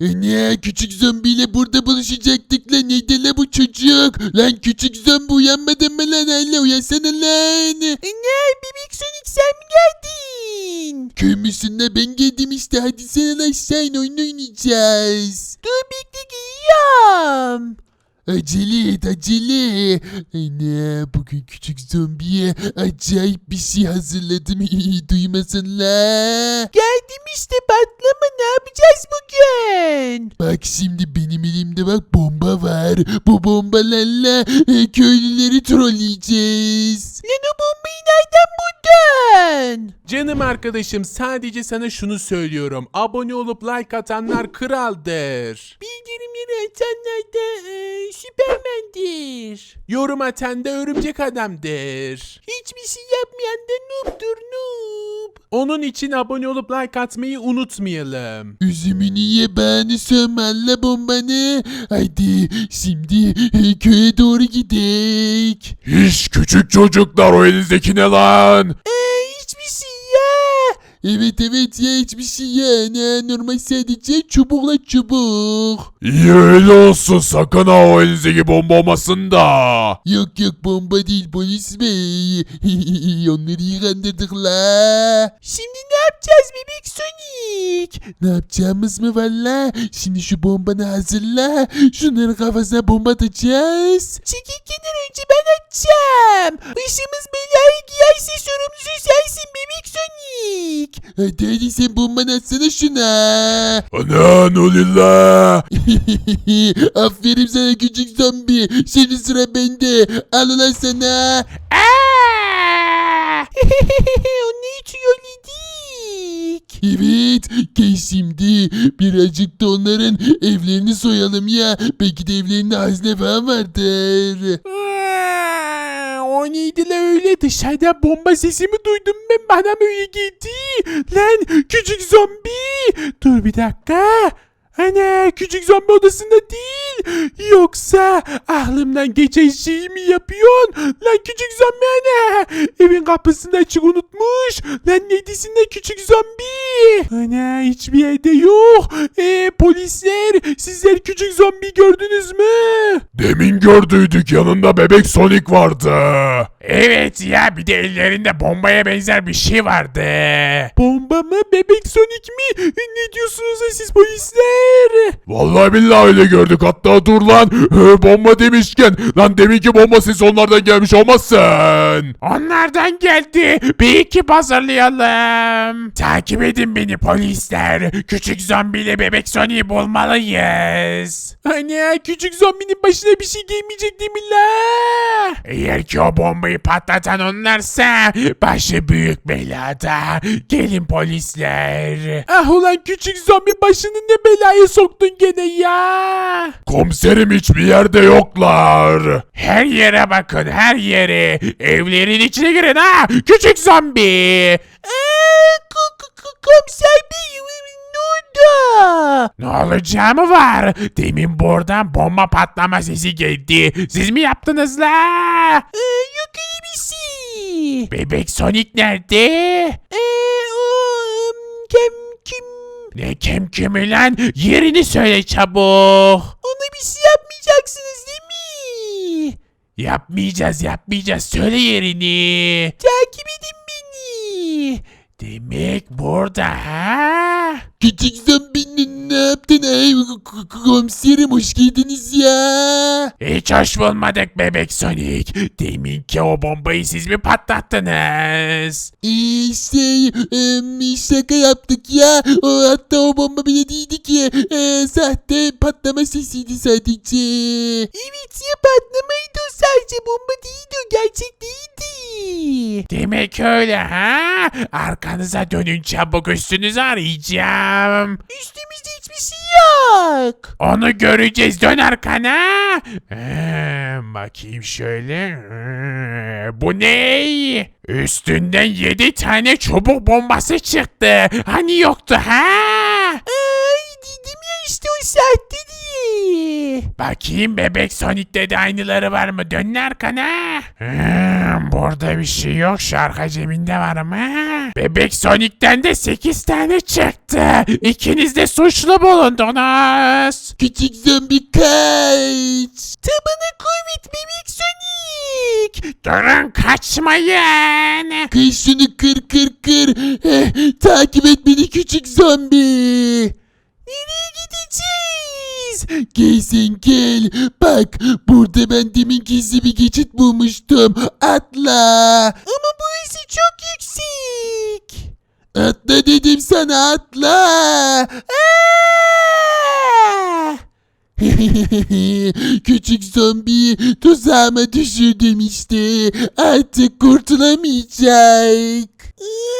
Ne küçük zombiyle burada buluşacaktık lan neydi la bu çocuk? Lan küçük zombi uyanmadın mı lan hala uyansana lan. Ne bebek Sonic sen mi geldin? Köy müsün la ben geldim işte hadi sen lan in oyun oynayacağız. Dur bekle geliyorum. Acele et acele. Ana bugün küçük zombiye acayip bir şey hazırladım. Duymasın la. Geldim işte patlama ne yapacağız bugün? Bak şimdi benim elimde bak bomba var. Bu bombalarla e, köylüleri trolleyeceğiz. Lan o bombayı nereden buldun? Canım arkadaşım sadece sana şunu söylüyorum. Abone olup like atanlar kraldır. Bildirimleri açanlar da e, süpermendir. Yorum atan da örümcek adamdır. Hiçbir şey yapmayan da noob'dur noob. Onun için abone olup like atmayı unutmayalım. Üzümünü ye bana sömerle bombanı. Haydi şimdi e, köye doğru gidek. Hiç küçük çocuklar o elinizdeki ne lan? Eee hiçbir şey. Evet evet ya hiçbir şey ya. Ne normal sadece çubukla çubuk. İyi öyle olsun sakın ha o elinizdeki bomba olmasın da. Yok yok bomba değil polis bey. Onları iyi kandırdık la. Şimdi ne yapacağız bebek Sonic? Ne yapacağımız mı var la? Şimdi şu bombanı hazırla. Şunların kafasına bomba atacağız. Çekilkeden önce ben açacağım. Başımız belaya giyerse sorumlusu sensin bebek Sonic. Hadi hadi sen bombanı atsana şuna. Ana ne oluyor la? Aferin sana küçük zombi. Şimdi sıra bende. Al ulan sana. Aa! Onu hiç yedik. Evet. Gel şimdi birazcık da onların evlerini soyalım ya. Belki de evlerinde hazine falan vardır. O neydi öyle dışarıda bomba sesimi duydum ben bana mı öyle geldi? Lan küçük zombi. Dur bir dakika. Ana küçük zombi odasında değil. Yoksa aklımdan geçen şeyi mi yapıyorsun? Lan küçük zombi ana. Evin kapısını açık unutmuş. Lan neydisinde küçük zombi? Ana hiçbir yerde yok. E polisler sizler küçük zombi gördünüz mü? Demin gördüydük yanında bebek Sonic vardı. Evet ya bir de ellerinde bombaya benzer bir şey vardı. Bomba mı? Bebek Sonic mi? Ne diyorsunuz siz polisler? Vallahi billahi öyle gördük hatta dur lan. Bomba demişken lan deminki bomba sesi onlardan gelmiş olmazsın. Onlardan geldi. Bir ekip hazırlayalım. Takip edin beni polisler. Küçük zombiyle bebek Sonic'i bulmalıyız. Anne küçük zombinin başına bir şey gelmeyecek değil mi la? Eğer ki o bombayı patlatan onlarsa başı büyük belada. Gelin polisler. Ah ulan küçük zombi başını ne belaya soktun gene ya? Komiserim hiçbir yerde yoklar. Her yere bakın her yere. Evlerin içine girin ha. Küçük zombi. Komiser bey ne oldu? Ne olacağı mı var? Demin buradan bomba patlama sesi geldi. Siz mi yaptınız la? Ee, şey. Bebek Sonic nerede? Eee o ım, kim kim? Ne kim kimi lan? Yerini söyle çabuk. Ona bir şey yapmayacaksınız değil mi? Yapmayacağız yapmayacağız. Söyle yerini. Takip edin beni. Demek burada ha? Küçük zombinin ne yaptın? Ay, k- k- komiserim hoş geldiniz ya. Hiç hoş bulmadık bebek Sonic. Deminki o bombayı siz mi patlattınız? Ee, şey em, şaka yaptık ya. O, hatta o bomba bile değildi ki. Ee, sahte patlama sesiydi sadece. Evet ya patlamaydı o sadece bomba değildi o gerçek değildi. Demek öyle ha? Arkanıza dönün çabuk üstünüzü arayacağım. Üstümüzde hiçbir şey yok. Onu göreceğiz dön arkana. Ee, bakayım şöyle. Ee, bu ne? Üstünden yedi tane çubuk bombası çıktı. Hani yoktu ha? Ay dedim ya işte o sahte diye. Bakayım bebek Sonic'te de aynıları var mı? Dön arkana. Hmm, burada bir şey yok. Şarkı cebinde var mı? Bebek Sonic'ten de 8 tane çıktı. İkiniz de suçlu bulundunuz. Küçük zombi kaç. Tabana kuvvet bebek Sonic. Durun kaçmayın. Kır şunu kır kır kır. Eh, takip et beni küçük zombi. Nereye gideceğiz? Gel sen gel. Bak burada ben demin gizli bir geçit bulmuştum. Atla. Ama burası çok yüksek. Atla dedim sana atla. Aa! Küçük zombi tuzağıma düşürdüm işte. Artık kurtulamayacak. Ay,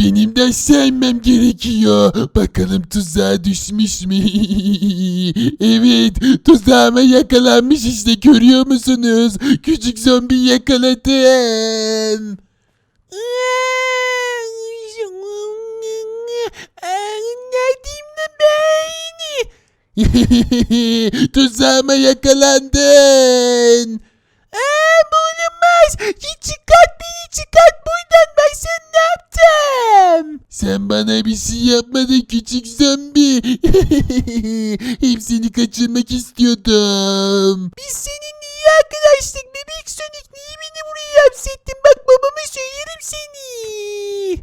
Benim de sevmem gerekiyor. Bakalım tuzağa düşmüş mü? evet tuzağıma yakalanmış işte görüyor musunuz? Küçük zombi yakaladım. Neredeyim lan ben? Tuzağıma yakalandın. Aa, bu olamaz. Git çıkart beni çıkart buradan. Ben sana ne yaptım? Sen bana bir şey yapmadın küçük zombi. Hepsini kaçırmak istiyordum. Biz seninle iyi arkadaştık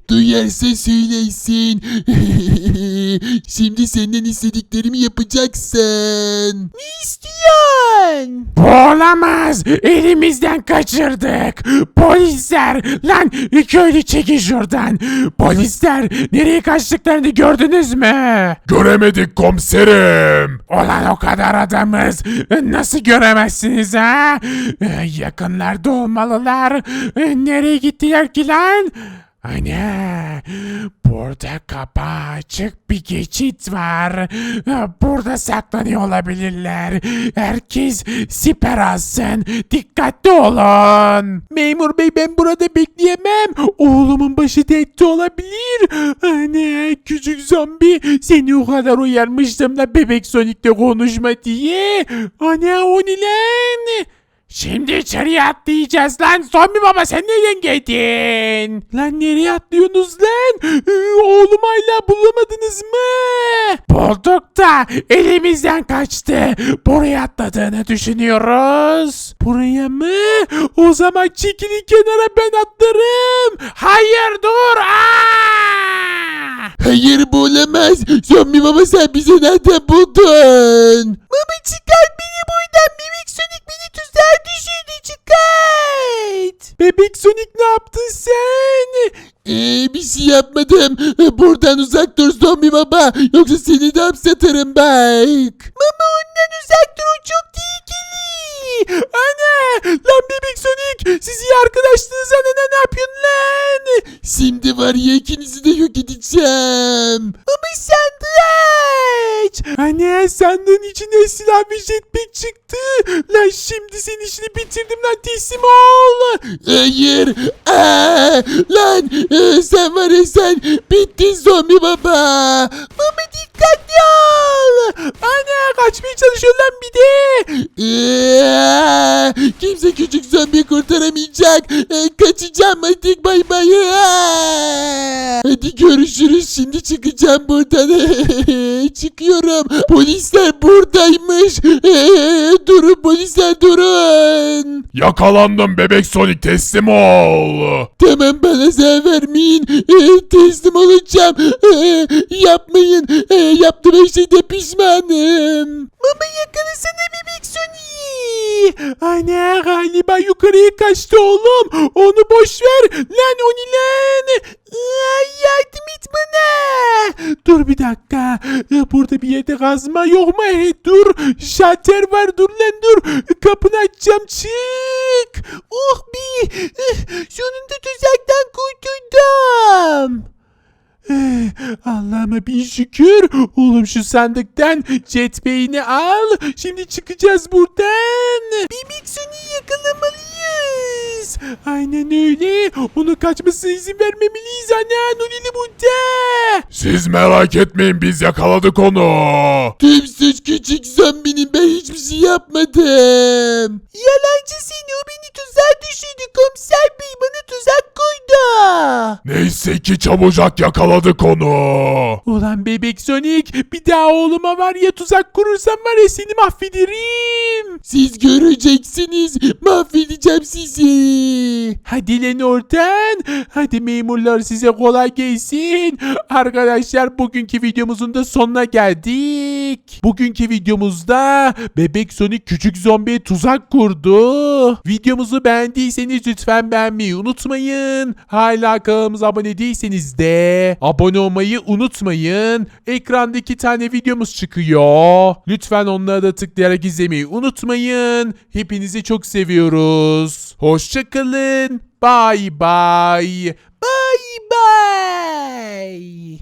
Duyarsa söylesin. Şimdi senden istediklerimi yapacaksın. Ne istiyorsun? Bu olamaz. Elimizden kaçırdık. Polisler. Lan köylü çekin şuradan. Polisler nereye kaçtıklarını gördünüz mü? Göremedik komiserim. Olan o kadar adamız. Nasıl göremezsiniz ha? Yakınlarda olmalılar. Nereye gittiler ki lan? Ana, burada kapağı açık bir geçit var. Burada saklanıyor olabilirler. Herkes siper alsın. Dikkatli olun. Memur bey ben burada bekleyemem. Oğlumun başı dertte olabilir. Ana küçük zombi seni o kadar uyarmıştım da bebek Sonic'le konuşma diye. Ana o ne lan? Şimdi içeriye atlayacağız lan. Zombi baba sen nereden geldin? Lan nereye atlıyorsunuz lan? Ee, Oğlum hala bulamadınız mı? Bulduk da elimizden kaçtı. Buraya atladığını düşünüyoruz. Buraya mı? O zaman çekilin kenara ben atlarım. Hayır dur. Aa! Hayır bu olamaz. Zombi baba sen bizi nereden buldun? Baba çıkart beni buradan. Bebek Sonic Bebek Sonic ne yaptın sen? Ee, bir şey yapmadım. Buradan uzak dur zombi baba. Yoksa seni de hapsederim bak. Mama ondan uzak dur. O çok tehlikeli. Ana! Lan bebek Sonic! Siz iyi arkadaşsınız ana ne yapıyorsun lan? Şimdi var ya ikinizi de yok edeceğim. Baba sandığı aç. Anne sandığın içinde silah bir jetpack çıktı. Lan şimdi senin işini bitirdim lan teslim ol. Hayır. Aa, lan e, sen var ya sen bittin zombi baba. Baba. Ana kaçmaya çalışıyor lan bir de. Aa, kimse küçük zombi kurtaramayacak. E, kaçacağım hadi bay bay. Aa, Hadi görüşürüz şimdi çıkacağım buradan. Çıkıyorum. Polisler buradaymış. Ee, durun polisler durun. Yakalandım bebek Sonic teslim ol. Tamam bana zarar vermeyin. Ee, teslim olacağım. Ee, yapmayın. Ee, yaptığım her şeyde pişmanım. Baba yakalasana bebek Sonic. Ana galiba yukarıya kaçtı oğlum. Onu boş ver. Lan o ne lan? Ay, yardım et bana. Dur bir dakika. Burada bir yerde kazma yok mu? Dur. Şalter var. Dur lan dur. Kapını açacağım. Çık. Oh be. ıh, Sonunda tuzaktan kurtuldum. Eh, Allah'ıma bin şükür. Oğlum şu sandıktan jetpack'ini al. Şimdi çıkacağız buradan. Bebek Sonic'i yakalamalıyız. Aynen öyle. Onun kaçmasına izin vermemeliyiz. Ana Nuri burada. Siz merak etmeyin biz yakaladık onu. Suç küçük zombinin ben hiçbir şey yapmadım. Yalancı seni o beni tuzağa düşürdü komiser bey bana tuzak koydu. Neyse ki çabucak yakaladık onu. Ulan bebek Sonic bir daha oğluma var ya tuzak kurursam var ya seni mahvederim. Siz göreceksiniz. Mahvedeceğim sizi. Hadi lan oradan. Hadi memurlar size kolay gelsin. Arkadaşlar bugünkü videomuzun da sonuna geldik. Bugünkü videomuzda bebek Sonic küçük zombiye tuzak kurdu. Videomuzu beğendiyseniz lütfen beğenmeyi unutmayın. Hala kanalımıza abone değilseniz de abone olmayı unutmayın. Ekranda iki tane videomuz çıkıyor. Lütfen onlara da tıklayarak izlemeyi unutmayın. Hepinizi çok seviyoruz. Hoşçakalın. Bye bye. Bye bye.